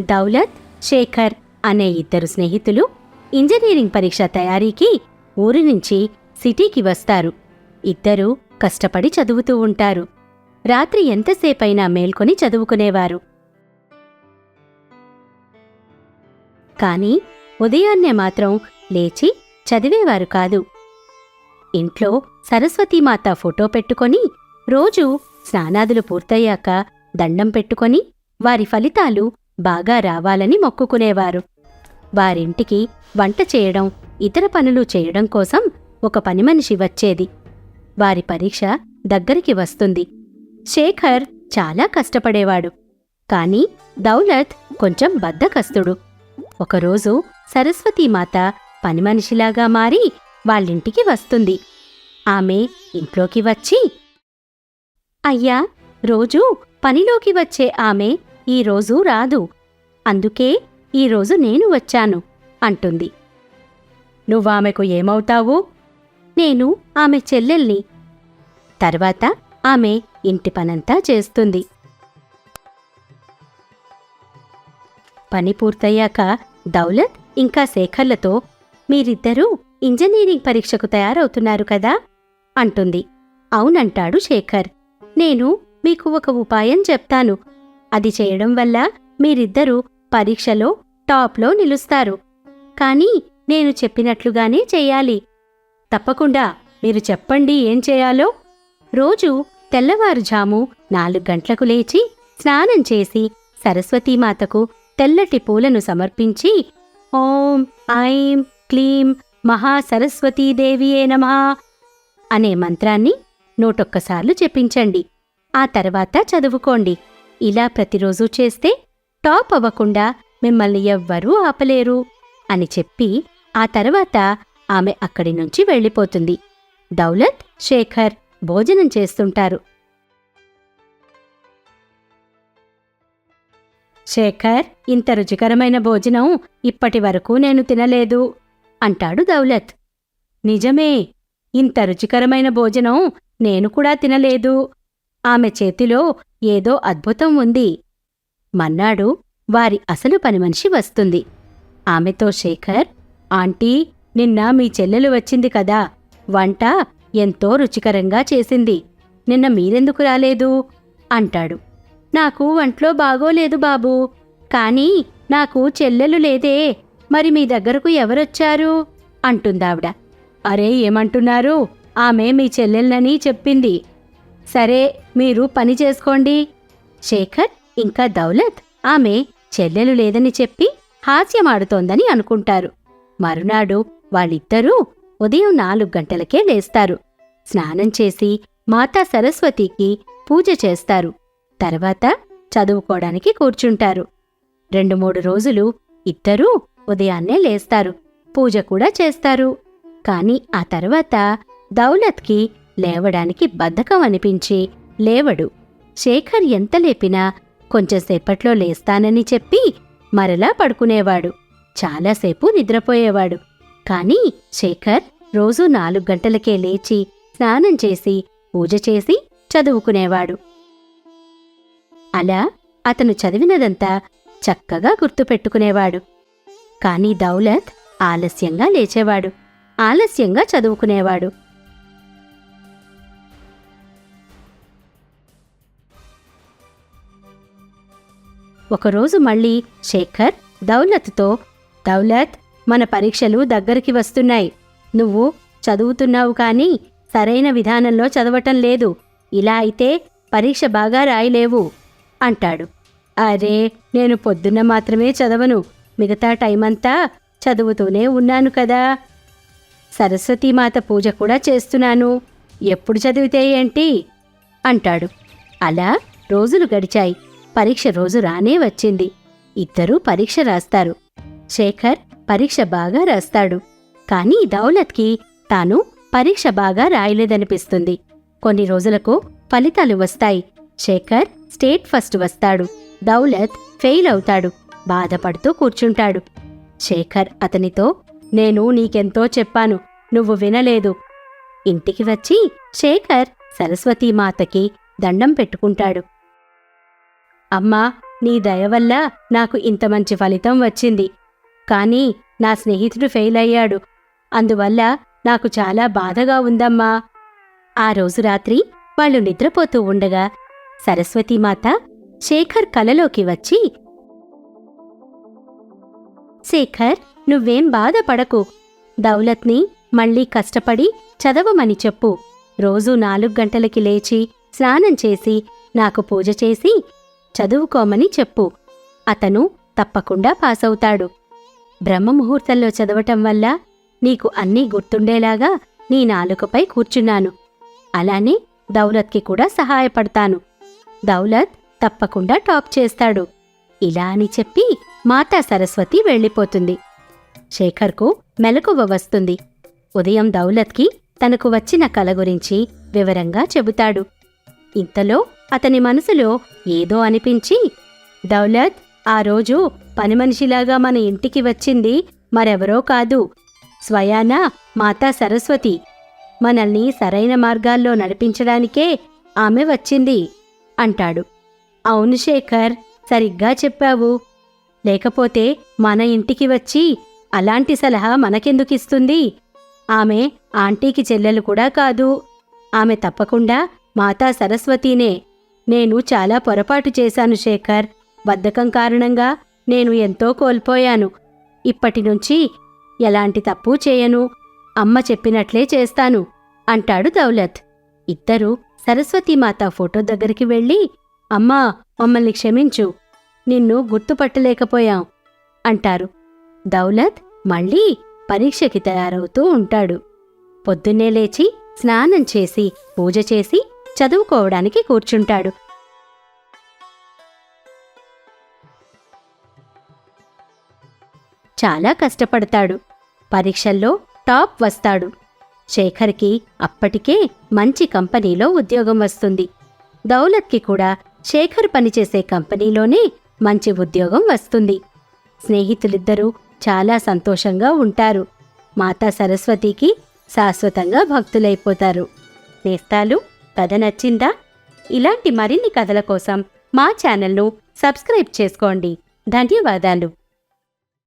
దౌలత్ శేఖర్ అనే ఇద్దరు స్నేహితులు ఇంజనీరింగ్ పరీక్ష తయారీకి ఊరి నుంచి సిటీకి వస్తారు. ఇద్దరూ కష్టపడి చదువుతూ ఉంటారు. రాత్రి ఎంతసేపైనా మేల్కొని చదువుకునేవారు. కాని ఉదయాన్నే మాత్రం లేచి చదివేవారు కాదు. ఇంట్లో సరస్వతీమాత ఫోటో పెట్టుకొని రోజూ స్నానాదులు పూర్తయ్యాక దండం పెట్టుకొని వారి ఫలితాలు బాగా రావాలని మొక్కుకునేవారు. వారింటికి వంట చేయడం ఇతర పనులు చేయడం కోసం ఒక పనిమనిషి వచ్చేది. వారి పరీక్ష దగ్గరికి వస్తుంది. శేఖర్ చాలా కష్టపడేవాడు. కాని దౌలత్ కొంచెం బద్దకస్తుడు. ఒకరోజు సరస్వతీమాత పనిమనిషిలాగా మారి వాళ్ళింటికి వస్తుంది. ఆమె ఇంట్లోకి వచ్చి అయ్యా రోజూ పనిలోకి వచ్చే ఆమె ఈరోజు రాదు. అందుకే ఈరోజు నేను వచ్చాను అంటుంది. నువ్వామెకు ఏమవుతావు? నేను ఆమె చెల్లెల్ని. తర్వాత ఆమె ఇంటి పనంతా చేస్తుంది. పని పూర్తయ్యాక దౌలత్ ఇంకా శేఖర్లతో మీరిద్దరూ ఇంజనీరింగ్ పరీక్షకు తయారవుతున్నారు కదా? అంటుంది. అవునంటాడు శేఖర్. నేను మీకు ఒక ఉపాయం చెప్తాను. అది చేయడం వల్ల మీరిద్దరూ పరీక్షలో టాప్లో నిలుస్తారు. కానీ నేను చెప్పినట్లుగానే చెయ్యాలి తప్పకుండా మీరు చెప్పండి ఏం చేయాలో. రోజు తెల్లవారుజాము నాలుగు గంటలకు లేచి స్నానం చేసి సరస్వతీమాతకు తెల్లటి పూలను సమర్పించి ఓం ఐం క్లీం మహాసరస్వతీదేవియే నమ అనే మంత్రాన్ని నూటొక్కసార్లు చెప్పించండి ఆ తర్వాత చదువుకోండి. ఇలా ప్రతిరోజు చేస్తే టాప్ అవ్వకుండా మిమ్మల్ని ఎవ్వరూ ఆపలేరు అని చెప్పి ఆ తర్వాత ఆమె అక్కడి నుంచి వెళ్ళిపోతుంది. దౌలత్ శేఖర్ భోజనం చేస్తుంటారు. శేఖర్ ఇంత రుచికరమైన భోజనం ఇప్పటి వరకు నేను తినలేదు అంటాడు దౌలత్. నిజమే ఇంత రుచికరమైన భోజనం నేను కూడా తినలేదు ఆమె చేతిలో ఏదో అద్భుతం ఉంది. మన్నాడు వారి అసలు పనిమనిషి వస్తుంది. ఆమెతో శేఖర్ ఆంటీ నిన్న మీ చెల్లెలు వచ్చింది కదా. వంట ఎంతో రుచికరంగా చేసింది. నిన్న మీరెందుకు రాలేదు? అంటాడు. నాకు వంట్లో బాగోలేదు బాబూ. కానీ నాకు చెల్లెలు లేదే. మరి మీ దగ్గరకు ఎవరొచ్చారు? అంటుందావిడ. అరే ఏమంటున్నారు? ఆమె మీ చెల్లెలనని చెప్పింది. సరే మీరు పని చేసుకోండి. శేఖర్ ఇంకా దౌలత్ ఆమె చెల్లెలు లేదని చెప్పి హాస్యమాడుతోందని అనుకుంటారు. మరునాడు వాళ్ళిద్దరూ ఉదయం నాలుగు గంటలకే లేస్తారు. స్నానం చేసి మాతా సరస్వతికి పూజ చేస్తారు. తర్వాత చదువుకోవడానికి కూర్చుంటారు. రెండు మూడు రోజులు ఇద్దరూ ఉదయాన్నే లేస్తారు. పూజ కూడా చేస్తారు. కాని ఆ తర్వాత దౌలత్కి లేవడానికి బద్ధకం అనిపించి లేవడు శేఖర్ ఎంత లేపినా కొంచెంసేపట్లో లేస్తానని చెప్పి మరలా పడుకునేవాడు. చాలాసేపు నిద్రపోయేవాడు. కాని శేఖర్ రోజూ నాలుగు గంటలకే లేచి స్నానం చేసి పూజ చేసి చదువుకునేవాడు. అలా అతను చదివినదంతా చక్కగా గుర్తుపెట్టుకునేవాడు. కాని దౌలత్ ఆలస్యంగా లేచేవాడు. ఆలస్యంగా చదువుకునేవాడు. ఒకరోజు మళ్ళీ శేఖర్ దౌలత్తో దౌలత్ మన పరీక్షలు దగ్గరికి వస్తున్నాయి. నువ్వు చదువుతున్నావు కానీ సరైన విధానంలో చదవటం లేదు. ఇలా అయితే పరీక్ష బాగా రాయలేవు అంటాడు. అరే నేను పొద్దున్న మాత్రమే చదవను. మిగతా టైం అంతా చదువుతూనే ఉన్నాను కదా. సరస్వతీమాత పూజ కూడా చేస్తున్నాను. ఎప్పుడు చదివితే ఏంటి? అంటాడు. అలా రోజులు గడిచాయి. పరీక్ష రోజు రానే వచ్చింది. ఇద్దరూ పరీక్ష రాస్తారు. శేఖర్ పరీక్ష బాగా రాస్తాడు. కానీ దౌలత్కి తాను పరీక్ష బాగా రాయలేదనిపిస్తుంది. కొన్ని రోజులకు ఫలితాలు వస్తాయి. శేఖర్ స్టేట్ ఫస్ట్ వస్తాడు. దౌలత్ ఫెయిల్ అవుతాడు. బాధపడుతూ కూర్చుంటాడు. శేఖర్ అతనితో నేను నీకెంతో చెప్పాను. నువ్వు వినలేదు. ఇంటికి వచ్చి శేఖర్ సరస్వతీమాతకి దండం పెట్టుకుంటాడు. అమ్మా నీ దయ వల్ల నాకు ఇంత మంచి ఫలితం వచ్చింది. కానీ నా స్నేహితుడు ఫెయిల్ అయ్యాడు. అందువల్ల నాకు చాలా బాధగా ఉందమ్మా. ఆ రోజు రాత్రి వాళ్ళు నిద్రపోతూ ఉండగా సరస్వతీమాత శేఖర్ కలలోకి వచ్చి శేఖర్ నువ్వేం బాధపడకు. దౌలత్ని మళ్ళీ కష్టపడి చదవమని చెప్పు. రోజూ నాలుగు గంటలకి లేచి స్నానం చేసి నాకు పూజ చేసి చదువుకోమని చెప్పు. అతను తప్పకుండా పాసవుతాడు. బ్రహ్మముహూర్తంలో చదవటం వల్ల నీకు అన్నీ గుర్తుండేలాగా నీ నాలుకపై కూర్చున్నాను. అలానే దౌలత్కి కూడా సహాయపడతాను. దౌలత్ తప్పకుండా టాప్ చేస్తాడు. ఇలా అని చెప్పి మాతా సరస్వతి వెళ్ళిపోతుంది. శేఖర్కు మెలకువ వస్తుంది. ఉదయం దౌలత్కి తనకు వచ్చిన కల గురించి వివరంగా చెబుతాడు. ఇంతలో అతని మనసులో ఏదో అనిపించి దౌలత్ ఆ రోజు పనిమనిషిలాగా మన ఇంటికి వచ్చింది మరెవరో కాదు. స్వయానా మాతా సరస్వతి మనల్ని సరైన మార్గాల్లో నడిపించడానికే ఆమె వచ్చింది అంటాడు. అవును శేఖర్ సరిగ్గా చెప్పావు. లేకపోతే మన ఇంటికి వచ్చి అలాంటి సలహా మనకెందుకిస్తుంది ఆమె ఆంటీకి చెల్లెలు కూడా కాదు. ఆమె తప్పకుండా మాతా సరస్వతీనే. నేను చాలా పొరపాటు చేశాను శేఖర్. బద్ధకం కారణంగా నేను ఎంతో కోల్పోయాను. ఇప్పటి నుంచి ఎలాంటి తప్పు చేయను. అమ్మ చెప్పినట్లే చేస్తాను అంటాడు దౌలత్. ఇద్దరూ సరస్వతీమాత ఫోటో దగ్గరికి వెళ్ళి అమ్మా మమ్మల్ని క్షమించు. నిన్ను గుర్తుపట్టలేకపోయాం అంటారు. దౌలత్ మళ్ళీ పరీక్షకి తయారవుతూ ఉంటాడు. పొద్దున్నే లేచి స్నానం చేసి పూజ చేసి చదువుకోవడానికి కూర్చుంటాడు. చాలా కష్టపడతాడు. పరీక్షల్లో టాప్ వస్తాడు. శేఖర్కి అప్పటికే మంచి కంపెనీలో ఉద్యోగం వస్తుంది. దౌలత్కి కూడా శేఖర్ పనిచేసే కంపెనీలోనే మంచి ఉద్యోగం వస్తుంది. స్నేహితులిద్దరూ చాలా సంతోషంగా ఉంటారు. మాతా సరస్వతికి శాశ్వతంగా భక్తులైపోతారు. నేస్తాలు కథ నచ్చిందా? ఇలాంటి మరిన్ని కథల కోసం మా ఛానల్ను సబ్స్క్రైబ్ చేసుకోండి. ధన్యవాదాలు.